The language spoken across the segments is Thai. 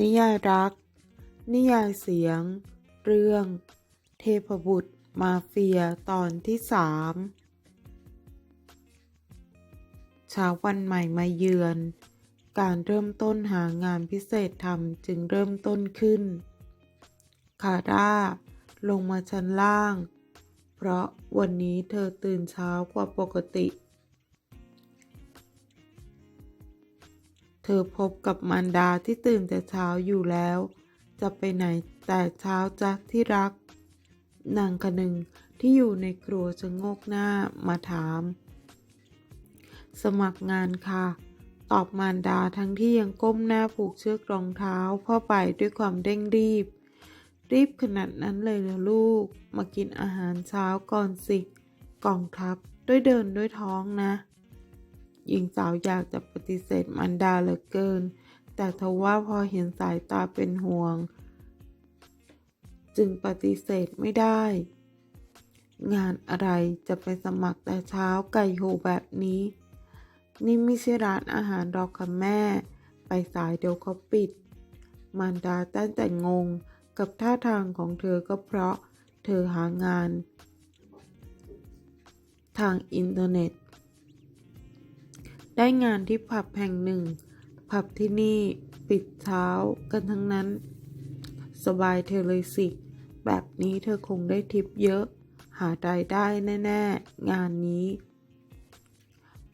นิยายรัก นิยายเสียง เรื่อง เทพบุตร มาเฟียตอนที่สามเช้าวันใหม่มาเยือน การเริ่มต้นหางานพิเศษทำจึงเริ่มต้นขึ้น คาร่า ลงมาชั้นล่าง เพราะวันนี้เธอตื่นเช้ากว่าปกติ เธอพบกับมารดาที่ตื่นแต่เช้าอยู่แล้ว จะไปไหนแต่เช้าจ๊ะที่รัก นางคนหนึ่งที่อยู่ในครัวชะโงกหน้ามาถาม สมัครงานค่ะ ตอบมารดาทั้งที่ยังก้มหน้าผูกเชือกรองเท้าพ่อไปด้วยความเร่งรีบ รีบขนาดนั้นเลยเหรอลูก มากินอาหารเช้าก่อนสิกองทัพด้วยเดินด้วยท้องนะ หญิงสาวอยากจะปฏิเสธมันดาเหลือเกิน แต่ทว่าพอเห็นสายตาเป็นห่วง จึงปฏิเสธไม่ได้ งานอะไรจะไปสมัครแต่เช้าไก่โหแบบนี้ นี่ไม่ใช่ร้านอาหารหรอกค่ะแม่ ไปสายเดี๋ยวเขาปิดมารดาตั้งแต่งงกับท่าทางของเธอก็เพราะเธอหางาน ทางอินเทอร์เน็ต ได้งานที่ผับแห่งหนึ่ง ผับที่นี่ปิดเช้ากันทั้งนั้น สบายเธอเลยสิ แบบนี้เธอคงได้ทิปเยอะ หารายได้แน่ ๆ งานนี้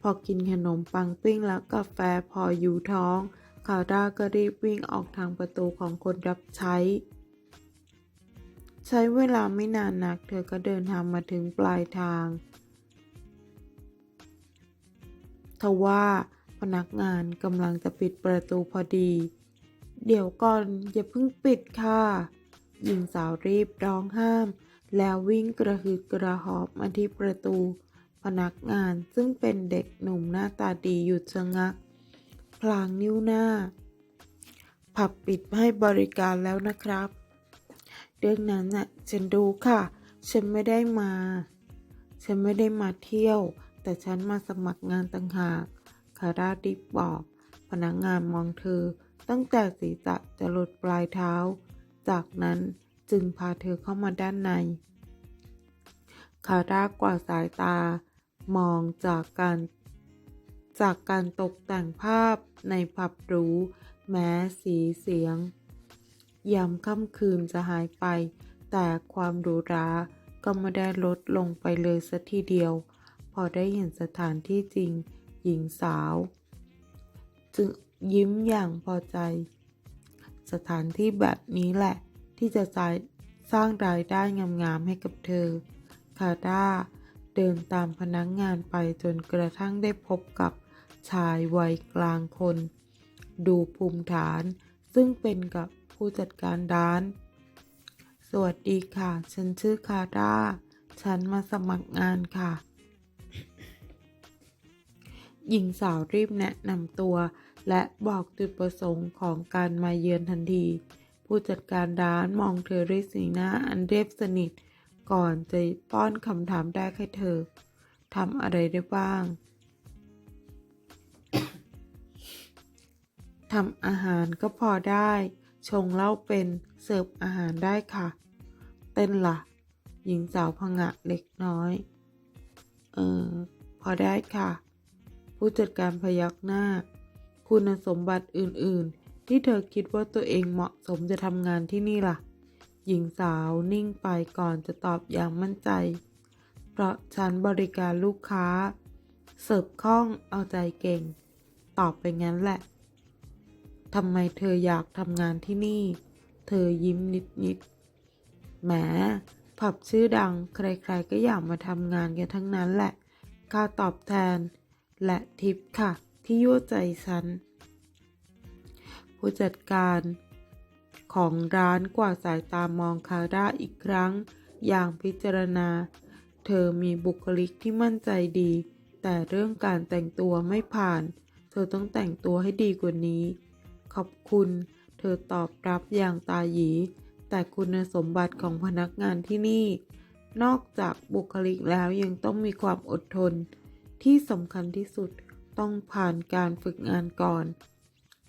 พอกินขนมปังปิ้งแล้วกาแฟพออยู่ท้องคาร่าก็รีบวิ่งออกทางประตูของคนรับใช้ ใช้เวลาไม่นานนัก เธอก็เดินทางมาถึงปลายทาง ทว่าพนักงานกำลังจะปิดประตูพอดี เดี๋ยวก่อนอย่าเพิ่งปิดค่ะหญิงสาวรีบร้องห้าม แล้ววิ่งกระหืดกระหอบมาที่ประตู พนักงานซึ่งเป็นเด็กหนุ่มหน้าตาดีหยุดชะงัก พลางนิ้วหน้า ผับปิดให้บริการแล้วนะครับ เรื่องนั้นน่ะฉันดูค่ะ ฉันไม่ได้มา ฉันไม่ได้มาเที่ยว แต่ฉันมาสมัครงานต่างหากคาราดิบบอก พนักงานมองเธอ ตั้งแต่ศีรษะจะหลดปลายเท้า จากนั้นจึงพาเธอเข้ามาด้านใน คาร่ากว่าดสายตา มองจากการ จากการตกแต่งภาพในผับหรูแม้สีเสียงยามค่ำคืนจะหายไป แต่ความหรูหราก็ไม่ได้ลดลงไปเลยสัทีเดียว พอได้เห็นสถานที่จริง หญิงสาว จึงยิ้มอย่างพอใจ สถานที่แบบนี้แหละ ที่จะสร้างรายได้งามๆให้กับเธอ คาด้าเดินตามพนักงงานไปจนกระทั่งได้พบกับชายวัยกลางคน ดูภูมิฐาน ซึ่งเป็นกับผู้จัดการร้าน สวัสดีค่ะ ฉันชื่อคาด้าฉันมาสมัครงานค่ะ หญิงสาวรีบแนะนำตัว และบอกจุดประสงค์ของการมาเยือนทันที ผู้จัดการร้านมองเธอด้วยสีหน้าอันเรียบสนิท ก่อนจะป้อนคำถามแรกให้เธอทำอะไรได้บ้างทำอาหารก็พอได้ ชงเหล้าเป็นเสิร์ฟอาหารได้ค่ะ เต้นละ่ะ หญิงสาวพงะเล็กน้อย เออ พอได้ค่ะ ผู้จัดการพยักหน้า คุณสมบัติอื่นๆ ที่เธอคิดว่าตัวเองเหมาะสมจะทำงานที่นี่ล่ะ หญิงสาวนิ่งไปก่อนจะตอบอย่างมั่นใจ เพราะฉันบริการลูกค้า เสิร์ฟคล่องเอาใจเก่ง ตอบไปงั้นแหละทำไมเธออยากทำงานที่นี่ เธอยิ้มนิดๆแหมผับชื่อดัง ใครๆก็อยากมาทำงานกันทั้งนั้นแหละ ค่าตอบแทน และทิปค่ะ ที่ยั่วใจฉัน ผู้จัดการของร้านกว่าสายตามองคาร่าอีกครั้ง อย่างพิจารณา เธอมีบุคลิกที่มั่นใจดี แต่เรื่องการแต่งตัวไม่ผ่าน เธอต้องแต่งตัวให้ดีกว่านี้ ขอบคุณ เธอตอบรับอย่างตาหยี แต่คุณสมบัติของพนักงานที่นี่ นอกจากบุคลิกแล้วยังต้องมีความอดทน ที่สำคัญที่สุดต้องผ่านการฝึกงานก่อน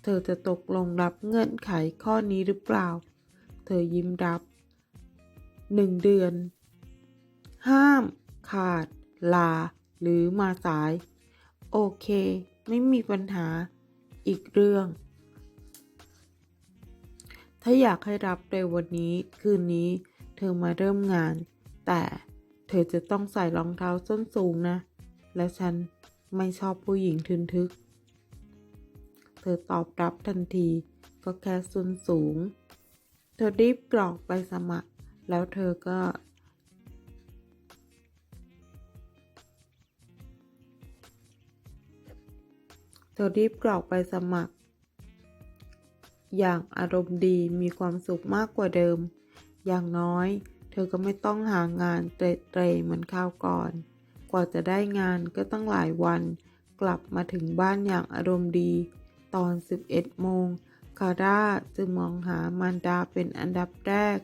เธอจะตกลงรับเงื่อนไขข้อนี้หรือเปล่า เธอยิ้มรับหนึ่งเดือน ห้าม ขาด ลา หรือมาสาย โอเค ไม่มีปัญหา อีกเรื่อง ถ้าอยากให้รับในวันนี้คืนนี้ เธอมาเริ่มงาน แต่เธอจะต้องใส่รองเท้าส้นสูงนะ และฉันไม่ชอบผู้หญิงทึนทึก เธอตอบรับทันที ก็แค่ส้นสูง เธอรีบกรอกไปสมัคร แล้วเธอก็ เธอรีบกรอกไปสมัคร อย่างอารมณ์ดีมีความสุขมากกว่าเดิม อย่างน้อย เธอก็ไม่ต้องหางานเตร่เหมือนคราวก่อน กว่าจะได้งานก็ตั้งหลายวัน กลับมาถึงบ้านอย่างอารมณ์ดี ตอน 11 โมง คาร่าจึงมองหามารดาเป็นอันดับแรก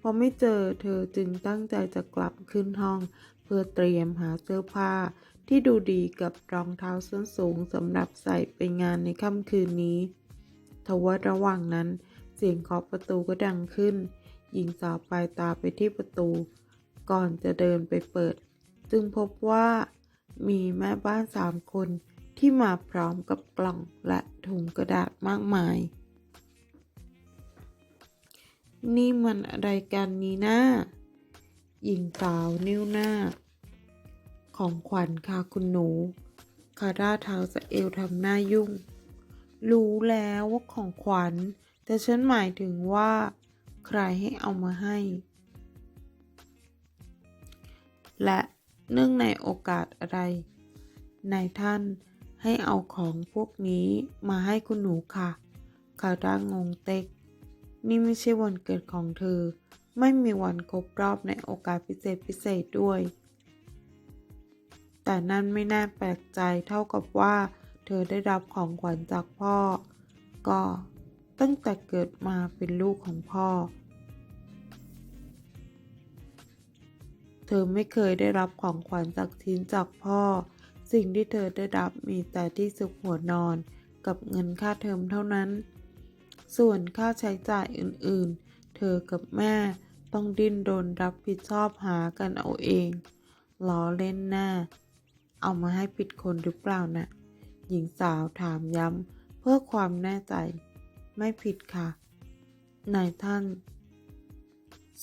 พอไม่เจอเธอจึงตั้งใจจะกลับขึ้นห้อง เพื่อเตรียมหาเสื้อผ้า ที่ดูดีกับรองเท้าส้นสูงสำหรับใส่ไปงานในค่ำคืนนี้ทว่าระหว่างนั้นเสียงเคาะประตูก็ดังขึ้น หญิงสาวปลายตาไปที่ประตู ก่อนจะเดินไปเปิด จึงพบว่ามีแม่บ้านสามคนที่มาพร้อมกับกล่องและถุงกระดาษมากมาย นี่มันอะไรกันนี่นะหญิงสาวนิ้วหน้า ของขวัญค่ะคุณหนู คาร่าเท้าสะเอวทำหน้ายุ่ง รู้แล้วว่าของขวัญ แต่ฉันหมายถึงว่า ใครให้เอามาให้ และ เนื่องในโอกาสอะไร นายท่านให้เอาของพวกนี้มาให้คุณหนูค่ะคาร่างงเต็ก นี่ไม่ใช่วันเกิดของเธอ ไม่มีวันครบรอบในโอกาสพิเศษพิเศษด้วย แต่นั่นไม่น่าแปลกใจเท่ากับว่า เธอได้รับของขวัญจากพ่อ ก็ตั้งแต่เกิดมาเป็นลูกของพ่อ เธอไม่เคยได้รับของขวัญจากทิ้นจากพ่อ สิ่งที่เธอได้รับมีแต่ที่ซุกหัวนอน กับเงินค่าเทอมเท่านั้น ส่วนค่าใช้จ่ายอื่นๆ เธอกับแม่ต้องดิ้นรนรับผิดชอบหากันเอาเองล้อเล่นหน้า เอามาให้ผิดคนหรือเปล่านะ่ะ หญิงสาวถามย้ำเพื่อความแน่ใจ ไม่ผิดค่ะ นายท่าน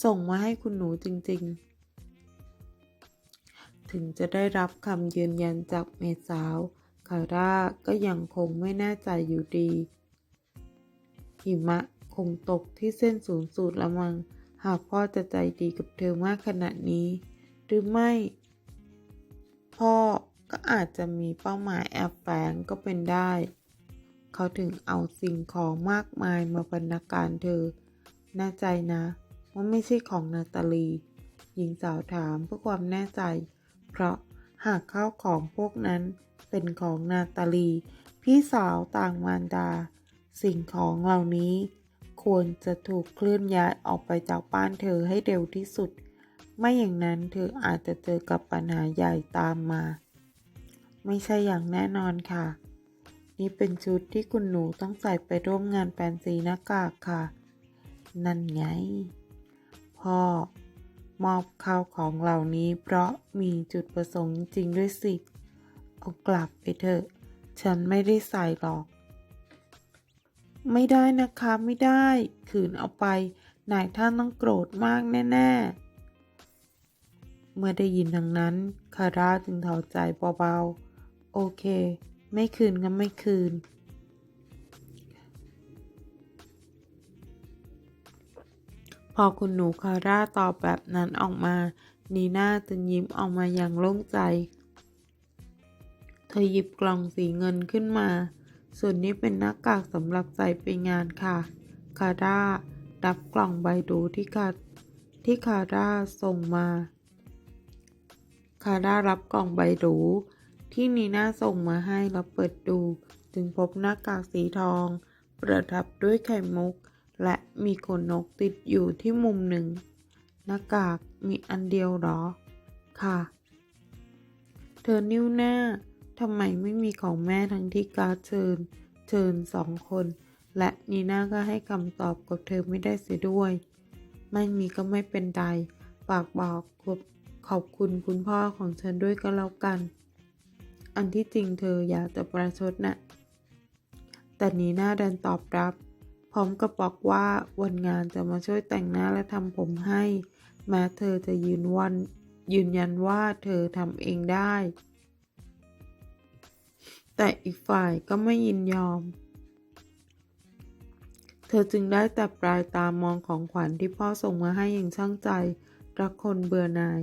ส่งมาให้คุณหนูจริง ๆ ถึงจะได้รับคำยืนยันจากเมสาว คาร่าก็ยังคงไม่แน่ใจอยู่ดี หิมะคงตกที่เส้นศูนย์สูตรละมัง หากพ่อจะใจดีกับเธอมากขนาดนี้ หรือไม่ พ่อก็อาจจะมีเป้าหมายแอบแฝงก็เป็นได้ เขาถึงเอาสิ่งของมากมายมาบรรณาการเธอ แน่ใจนะว่าไม่ใช่ของนาตาลี หญิงสาวถามเพื่อความแน่ใจ เพราะหากข้าวของพวกนั้นเป็นของนาตาลี พี่สาวต่างมารดา สิ่งของเหล่านี้ ควรจะถูกเคลื่อนย้ายออกไปจากบ้านเธอให้เร็วที่สุด ไม่อย่างนั้นเธออาจจะเจอกับปัญหาใหญ่ตามมา ไม่ใช่อย่างแน่นอนค่ะ นี่เป็นชุดที่คุณหนูต้องใส่ไปร่วมงานแฟนซีหน้ากากค่ะ นั่นไง พ่อ มอบข้าวของเหล่านี้เพราะมีจุดประสงค์จริงด้วยสิ เอากลับไปเถอะ ฉันไม่ได้ใส่หรอก ไม่ได้นะคะไม่ได้ ขืนเอาไปนายท่านต้องโกรธมากแน่ๆ เมื่อได้ยินดังนั้น คาร่าจึงถอดใจเบาๆ โอเค ไม่คืนก็ไม่คืน อคุณหนูคาร่าตอบแบบนั้นออกมา นีน่าจึงยิ้มออกมาอย่างโล่งใจ เธอหยิบกล่องสีเงินขึ้นมา ส่วนนี้เป็นหน้ากากสำหรับใส่ไปงานค่ะ คาร่ารับกล่องใบดูที่คาที่คาร่าส่งมา คาร่ารับกล่องใบดูที่นีน่าส่งมาให้แล้วเปิดดู จึงพบหน้ากากสีทอง ประดับด้วยไข่มุก และมีขนนกติดอยู่ที่มุมหนึ่ง หน้ากากมีอันเดียวหรอ ค่ะ เธอนิ้วหน้าทำไมไม่มีของแม่ทั้งที่การเชิญ เชิญสองคน และนีน่าก็ให้คำตอบกับเธอไม่ได้เสียด้วย ไม่มีก็ไม่เป็นไรฝากบอกขอบคุณคุณพ่อของฉันด้วยก็แล้วกัน อันที่จริงเธออยากจะประชดนะ่ะแต่นีน่าดันตอบรับ พร้อมกับบอกว่าวันงานจะมาช่วยแต่งหน้าและทำผมให้ แม้เธอจะยืนวันยืนยันว่าเธอทำเองได้ แต่อีกฝ่ายก็ไม่ยินยอม เธอจึงได้แต่ปลายตามองของขวัญที่พ่อส่งมาให้อย่างช่างใจ รักคนเบื่อหน่าย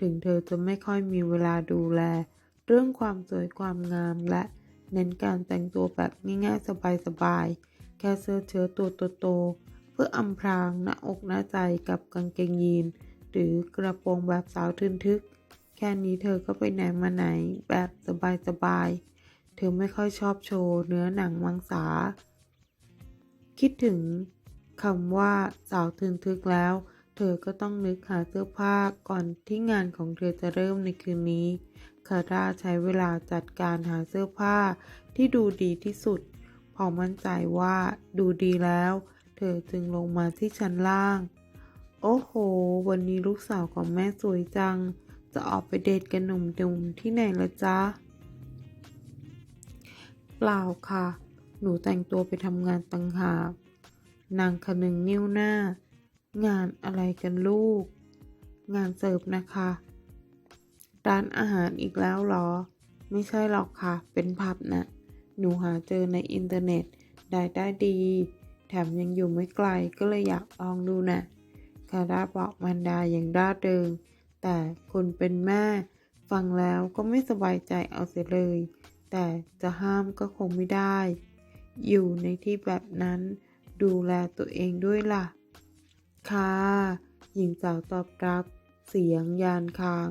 ถึงเธอจะไม่ค่อยมีเวลาดูแล เรื่องความสวยความงามและเน้นการแต่งตัวแบบง่ายๆสบายๆ แค่เสื้อเชิ้ตตัวโตๆเพื่ออำพรางหน้าอกหน้าใจกับกางเกงยีน หรือกระโปรงแบบสาวทึนทึก แค่นี้เธอก็ไปไหนมาไหนแบบสบายๆ เธอไม่ค่อยชอบโชว์เนื้อหนังมังสา คิดถึงคำว่าสาวทึนทึกแล้ว เธอก็ต้องนึกหาเสื้อผ้าก่อนที่งานของเธอจะเริ่มในคืนนี้คาร่าใช้เวลาจัดการหาเสื้อผ้าที่ดูดีที่สุด พอมั่นใจว่าดูดีแล้ว เธอจึงลงมาที่ชั้นล่าง โอ้โห วันนี้ลูกสาวของแม่สวยจัง จะออกไปเดทกับหนุ่มดุมที่ไหนละจ๊ะ เปล่าค่ะ หนูแต่งตัวไปทำงานตังหากนางคนึงนิ้วหน้า งานอะไรกันลูก งานเสิร์ฟนะคะ ร้านอาหารอีกแล้วหรอ ไม่ใช่หรอกค่ะ เป็นผับนะ หนูหาเจอในอินเทอร์เน็ต ได้ได้ดี แถมยังอยู่ไม่ไกลก็เลยอยากลองดูนะ่ะคาราบอกมันดาอย่างร่าเริง แต่คนเป็นแม่ ฟังแล้วก็ไม่สบายใจเอาเสียเลย แต่จะห้ามก็คงไม่ได้ อยู่ในที่แบบนั้น ดูแลตัวเองด้วยล่ะ ค่ะ หญิงสาวตอบรับ เสียงยานคาง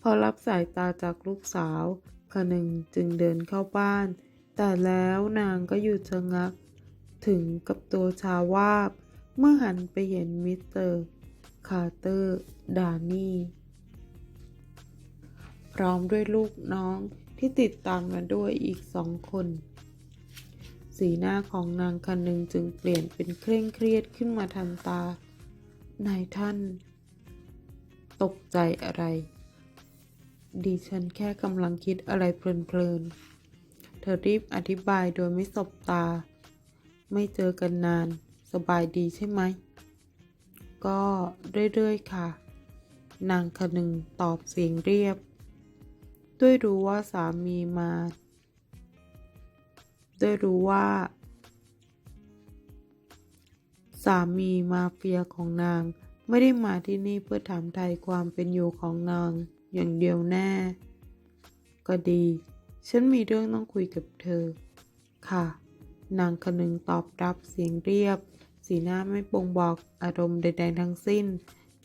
พอรับสายตาจากลูกสาว คนึงจึงเดินเข้าบ้าน แต่แล้วนางก็หยุดชะงัก ถึงกับตัวชาวาบ เมื่อหันไปเห็นมิสเตอร์ คาร์เตอร์ ดานี่ พร้อมด้วยลูกน้องที่ติดตามมาด้วยอีกสองคน สีหน้าของนางคันหนึ่งจึงเปลี่ยนเป็นเคร่งเครียดขึ้นมาทันตา นายท่าน ตกใจอะไร ดิฉันแค่กำลังคิดอะไรเพลินๆ เธอรีบอธิบายโดยไม่สบตา ไม่เจอกันนาน สบายดีใช่ไหม ก็เรื่อยๆค่ะ นางคนึงตอบเสียงเรียบ ด้วยรู้ว่าสามีมา ด้วยรู้ว่า สามีมาเฟียของนางไม่ได้มาที่นี่เพื่อถามไทยความเป็นอยู่ของนาง อย่างเดียวแน่ ก็ดี ฉันมีเรื่องต้องคุยกับเธอ ค่ะ นางคนึงตอบรับเสียงเรียบ สีหน้าไม่บ่งบอกอารมณ์ใดๆทั้งสิ้น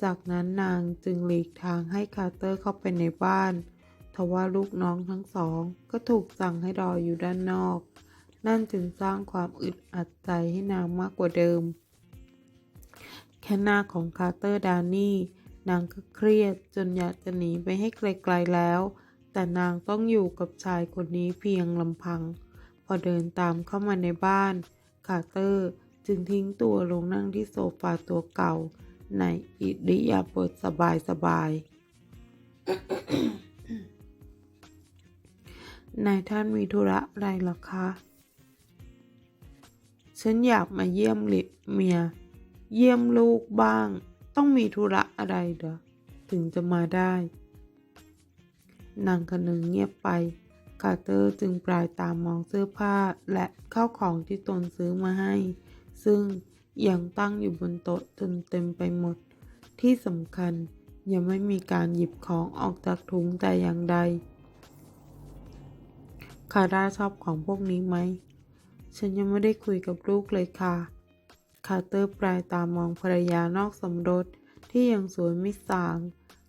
จากนั้นนางจึงหลีกทางให้คาร์เตอร์เข้าไปในบ้านทว่าลูกน้องทั้งสอง ก็ถูกสั่งให้รออยู่ด้านนอก นั่นจึงสร้างความอึดอัดใจให้นางมากกว่าเดิม แค่หน้าของคาร์เตอร์ดานี่ นางก็เครียดจนอยากจะหนีไปให้ไกลๆแล้ว แต่นางต้องอยู่กับชายคนนี้เพียงลำพัง พอเดินตามเข้ามาในบ้าน คาเตอร์จึงทิ้งตัวลงนั่งที่โซฟาตัวเก่า ในอิริยาบถสบายๆนายท่านมีธุระอะไรหรอคะ ฉันอยากมาเยี่ยมลิเมีย เยี่ยมลูกบ้าง ต้องมีธุระอะไรเหรอถึงจะมาได้ นางคนหนึ่งเงียบไป คาร์เตอร์จึงปลายตามองเสื้อผ้าและข้าวของที่ตนซื้อมาให้ ซึ่งยังตั้งอยู่บนโต๊ะจนเต็มไปหมด ที่สำคัญยังไม่มีการหยิบของออกจากถุงแต่อย่างใด คาร่าชอบของพวกนี้ไหม ฉันยังไม่ได้คุยกับลูกเลยค่ะ คาร์เตอร์ปลายตามองภรรยานอกสมรสที่ยังสวยไม่สาง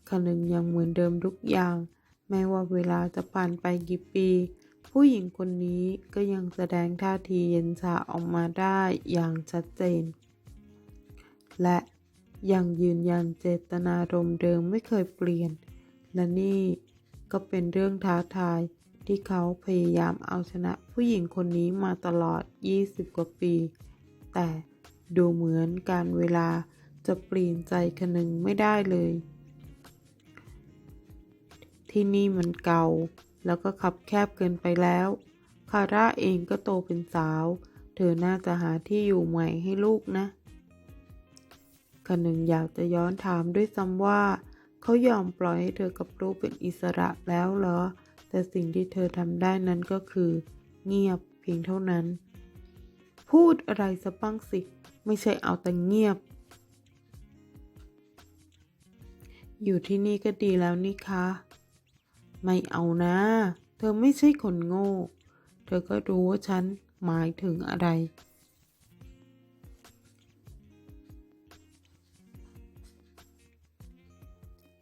คนึงยังเหมือนเดิมทุกอย่าง แม้ว่าเวลาจะผ่านไปกี่ปี ผู้หญิงคนนี้ก็ยังแสดงท่าทีเย็นชาออกมาได้อย่างชัดเจน และยังยืนยันเจตนารมณ์เดิมไม่เคยเปลี่ยน และนี่ก็เป็นเรื่องท้าทายที่เขาพยายามเอาชนะผู้หญิงคนนี้มาตลอด 20 กว่าปี แต่ ดูเหมือนการเวลาจะเปลี่ยนใจคนหนึ่งไม่ได้เลย ที่นี่มันเก่าแล้วก็ขับแคบเกินไปแล้ว คาร่าเองก็โตเป็นสาว เธอน่าจะหาที่อยู่ใหม่ให้ลูกนะคนหนึ่งอยากจะย้อนถามด้วยซ้ำว่า เขายอมปล่อยให้เธอกับลูกเป็นอิสระแล้วเหรอ แต่สิ่งที่เธอทำได้นั้นก็คือ เงียบเพียงเท่านั้น พูดอะไรสักบ้างสิ ไม่ใช่เอาแต่เงียบ อยู่ที่นี่ก็ดีแล้วนี่คะ ไม่เอานะ เธอไม่ใช่คนโง่ เธอก็รู้ว่าฉันหมายถึงอะไร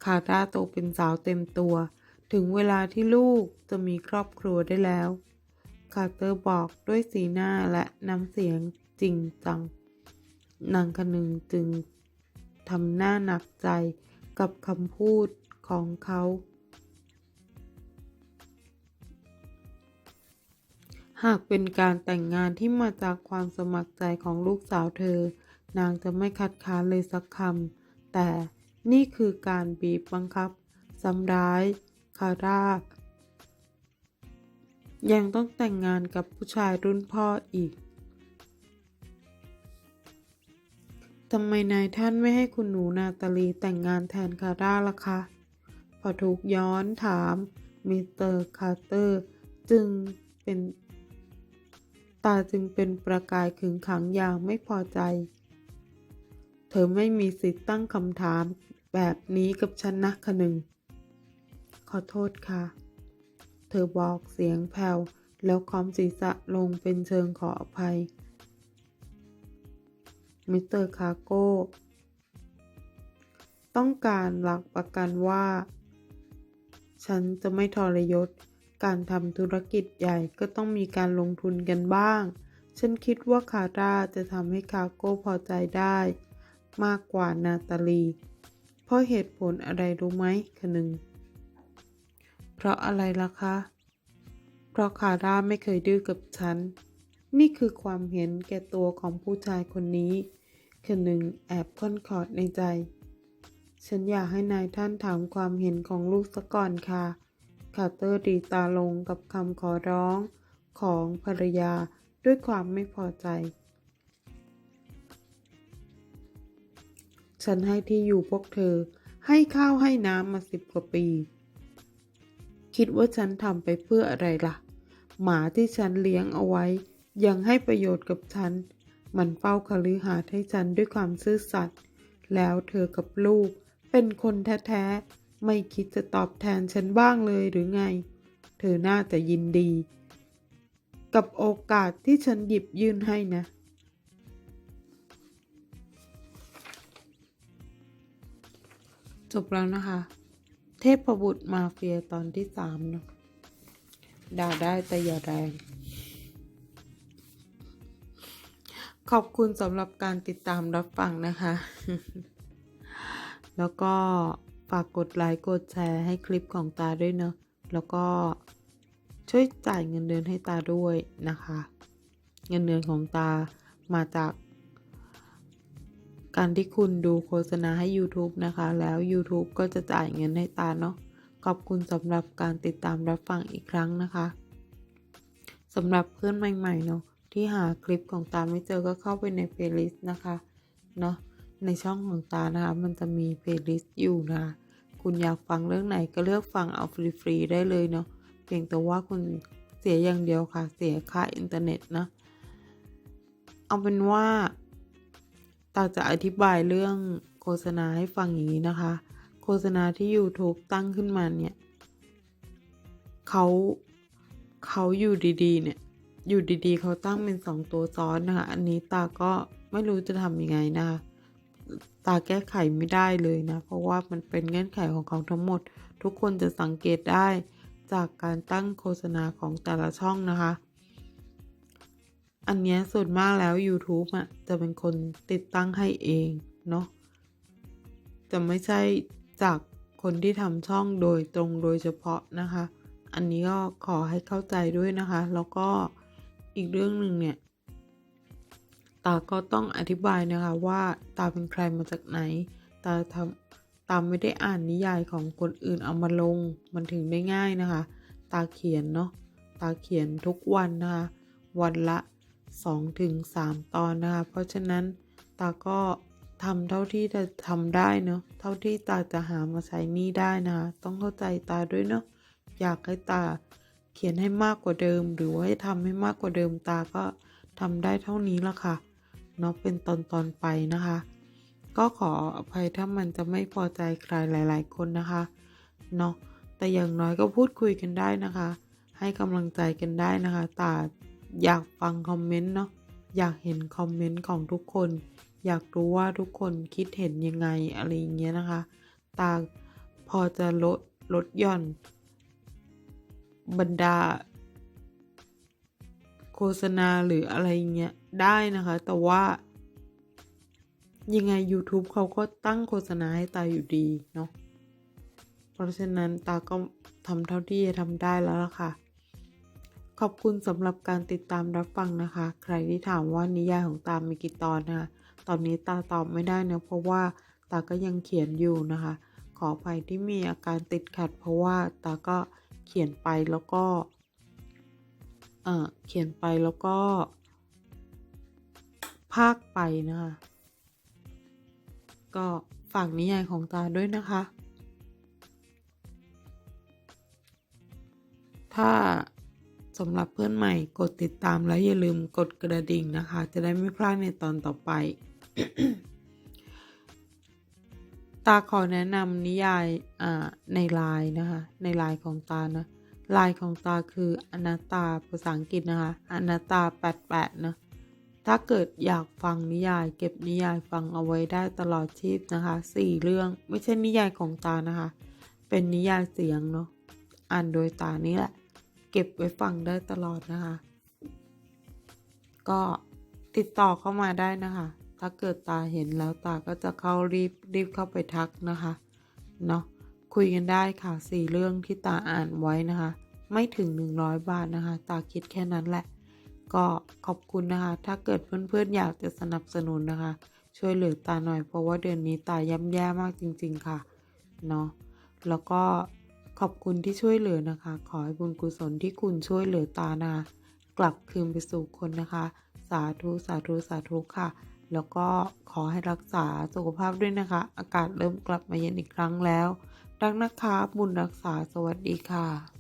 คาร่าโตเป็นสาวเต็มตัว ถึงเวลาที่ลูกจะมีครอบครัวได้แล้วคาร์เตอร์บอกด้วยสีหน้าและน้ำเสียงจริงจัง นางคนหนึ่งจึงทำหน้าหนักใจกับคำพูดของเขา หากเป็นการแต่งงานที่มาจากความสมัครใจของลูกสาวเธอ นางจะไม่คัดค้านเลยสักคำ แต่นี่คือการบีบบังคับซ้ำร้ายคาร่ายังต้องแต่งงานกับผู้ชายรุ่นพ่ออีก ทำไมนายท่านไม่ให้คุณหนูนาตาลีแต่งงานแทนคาร่าล่ะคะ พอถูกย้อนถามมิสเตอร์คาร์เตอร์จึงเป็นตาจึงเป็นประกายขึงขังอย่างไม่พอใจ เธอไม่มีสิทธิ์ตั้งคำถามแบบนี้กับฉันนะคะหนึ่ง ขอโทษค่ะ เธอบอกเสียงแผ่วแล้วคอมศีรษะลงเป็นเชิงขออภัย มิสเตอร์คาโก้ต้องการหลักประกันว่า ฉันจะไม่ทรยศ การทำธุรกิจใหญ่ก็ต้องมีการลงทุนกันบ้าง ฉันคิดว่าคาร่าจะทำให้คาโก้พอใจได้ มากกว่านาตาลี เพราะเหตุผลอะไรรู้ไหมคะหนึ่งเพราะอะไรล่ะคะ เพราะคาร่าไม่เคยดื้อกับฉัน นี่คือความเห็นแก่ตัวของผู้ชายคนนี้ คนหนึ่งแอบค่อนขอดในใจ ฉันอยากให้นายท่านถามความเห็นของลูกซะก่อนค่ะ คาร์เตอร์ดีตาลงกับคำขอร้องของภรรยาด้วยความไม่พอใจ ฉันให้ที่อยู่พวกเธอ ให้ข้าวให้น้ำมาสิบกว่าปี คิดว่าฉันทำไปเพื่ออะไรล่ะ หมาที่ฉันเลี้ยงเอาไว้ ยังให้ประโยชน์กับฉัน มันเฝ้าคฤหาสน์ให้ฉันด้วยความซื่อสัตย์ แล้วเธอกับลูก เป็นคนแท้ๆ ไม่คิดจะตอบแทนฉันบ้างเลยหรือไง เธอน่าจะยินดี กับโอกาสที่ฉันหยิบยื่นให้นะ จบแล้วนะคะ เทพบุตรมาเฟียตอนที่สามเนาะด่าได้แต่อย่าแรง ขอบคุณสำหรับการติดตามรับฟังนะคะ แล้วก็ฝากกดไลค์กดแชร์ให้คลิปของตาด้วยเนอะแล้วก็ช่วยจ่ายเงินเดือนให้ตาด้วยนะคะ เงินเดือนของตามาจาก การที่คุณดูโฆษณาให้ YouTube นะคะ แล้ว YouTube ก็จะจ่ายเงินให้ตาเนาะ ขอบคุณสำหรับการติดตามรับฟังอีกครั้งนะคะสำหรับเพื่อนใหม่ ๆ เนาะ ที่หาคลิปของตาไม่เจอก็เข้าไปในเพลย์ลิสต์นะคะเนาะในช่องของตานะคะ มันจะมีเพลย์ลิสต์อยู่นะคะคุณอยากฟังเรื่องไหนก็เลือกฟังเอาฟรีๆได้เลยเนาะเพียงแต่ว่าคุณเสียอย่างเดียวค่ะ เสียค่าอินเทอร์เน็ตนะ เอาเป็นว่าตาจะอธิบายเรื่องโฆษณาให้ฟังอย่างนี้นะคะ โฆษณาที่ YouTube ตั้งขึ้นมาเนี่ยเขาเขาอยู่ดีๆเนี่ย อยู่ดีๆ เขาตั้งเป็นสองตัวซ้อนนะคะ อันนี้ตาก็ไม่รู้จะทำยังไงนะคะตาแก้ไขไม่ได้เลยนะ เพราะว่ามันเป็นเงื่อนไขของเขาทั้งหมด ทุกคนจะสังเกตได้จากการตั้งโฆษณาของแต่ละช่องนะคะ อันนี้ส่วนมากแล้ว YouTube อะจะเป็นคนติดตั้งให้เองเนาะ จะไม่ใช่จากคนที่ทำช่องโดยตรงโดยเฉพาะนะคะ อันนี้ก็ขอให้เข้าใจด้วยนะคะ แล้วก็ อีกเรื่องหนึ่งเนี่ย ตาก็ต้องอธิบายนะคะว่าตาเป็นใครมาจากไหน ตาทำตาไม่ได้อ่านนิยายของคนอื่นเอามาลง มันถึงได้ง่ายนะคะ ตาเขียนเนาะ ตาเขียนทุกวันนะคะ วันละ2ถึง3ตอนนะคะ เพราะฉะนั้นตาก็ทำเท่าที่จะทำได้เนาะ เท่าที่ตาจะหามาใช้นี่ได้นะคะ ต้องเข้าใจตาด้วยเนาะ อยากให้ตา เขียนให้มากกว่าเดิม หรือว่าทำให้มากกว่าเดิมตาก็ทำได้เท่านี้ละค่ะเนาะเป็นตอนตอนไปนะคะ ก็ขออภัยถ้ามันจะไม่พอใจใครหลาย ๆ คนนะคะเนาะแต่อย่างน้อยก็พูดคุยกันได้นะคะ ให้กำลังใจกันได้นะคะตาอยากฟังคอมเมนต์เนาะอยากเห็นคอมเมนต์ของทุกคน อยากรู้ว่าทุกคนคิดเห็นยังไงอะไรอย่างเงี้ยนะคะ ตาพอจะลดลดหย่อน บรรดา โฆษณาหรืออะไรเงี้ยได้นะคะ แต่ว่า ยังไง YouTube เขาก็ตั้งโฆษณาให้ตาอยู่ดีเนาะเพราะฉะนั้นตาก็ทำเท่าที่จะทำได้แล้วล่ะค่ะ ขอบคุณสำหรับการติดตามรับฟังนะคะ ใครที่ถามว่านิยายของตามีกี่ตอนนะคะตอนนี้ตาตอบไม่ได้นะเพราะว่าตาก็ยังเขียนอยู่นะคะ ขออภัยที่มีอาการติดขัดเพราะว่าตาก็ เขียนไปแล้วก็เออเขียนไปแล้วก็ ภาคไปนะคะ ก็ฝากนิยายของตาด้วยนะคะ ถ้าสำหรับเพื่อนใหม่กดติดตามแล้วอย่าลืมกดกระดิ่งนะคะ จะได้ไม่พลาดในตอนต่อไป ตาขอแนะนำนิยายอ่าในไลน์นะคะ ในไลน์ของตานะไลน์ของตาคืออนาตาภาษาอังกฤษนะคะอนาตา88นะถ้าเกิดอยากฟังนิยาย เก็บนิยายฟังเอาไว้ได้ตลอดชีพนะคะสี่เรื่องไม่ใช่นิยายของตานะคะ เป็นนิยายเสียงเนาะอ่านโดยตานี่แหละ เก็บไว้ฟังได้ตลอดนะคะ ก็ติดต่อเข้ามาได้นะคะ ถ้าเกิดตาเห็นแล้วตาก็จะเข้ารีบรีบเข้าไปทักนะคะเนาะคุยกันได้ค่ะสี่เรื่องที่ตาอ่านไว้นะคะ ไม่ถึง 100 บาทนะคะ ตาคิดแค่นั้นแหละ ก็ขอบคุณนะคะ ถ้าเกิดเพื่อนๆอยากจะสนับสนุนนะคะ ช่วยเหลือตาหน่อยเพราะว่าเดือนนี้ตาย่ำแย่มากจริง ๆค่ะเนาะแล้วก็ขอบคุณที่ช่วยเหลือนะคะ ขอให้บุญกุศลที่คุณช่วยเหลือตานะะกลับคืนไปสู่คนนะคะ สาธุสาธุสาธุค่ะ แล้วก็ขอให้รักษาสุขภาพด้วยนะคะ อากาศเริ่มกลับมาเย็นอีกครั้งแล้ว รักนะคะบุญรักษาสวัสดีค่ะ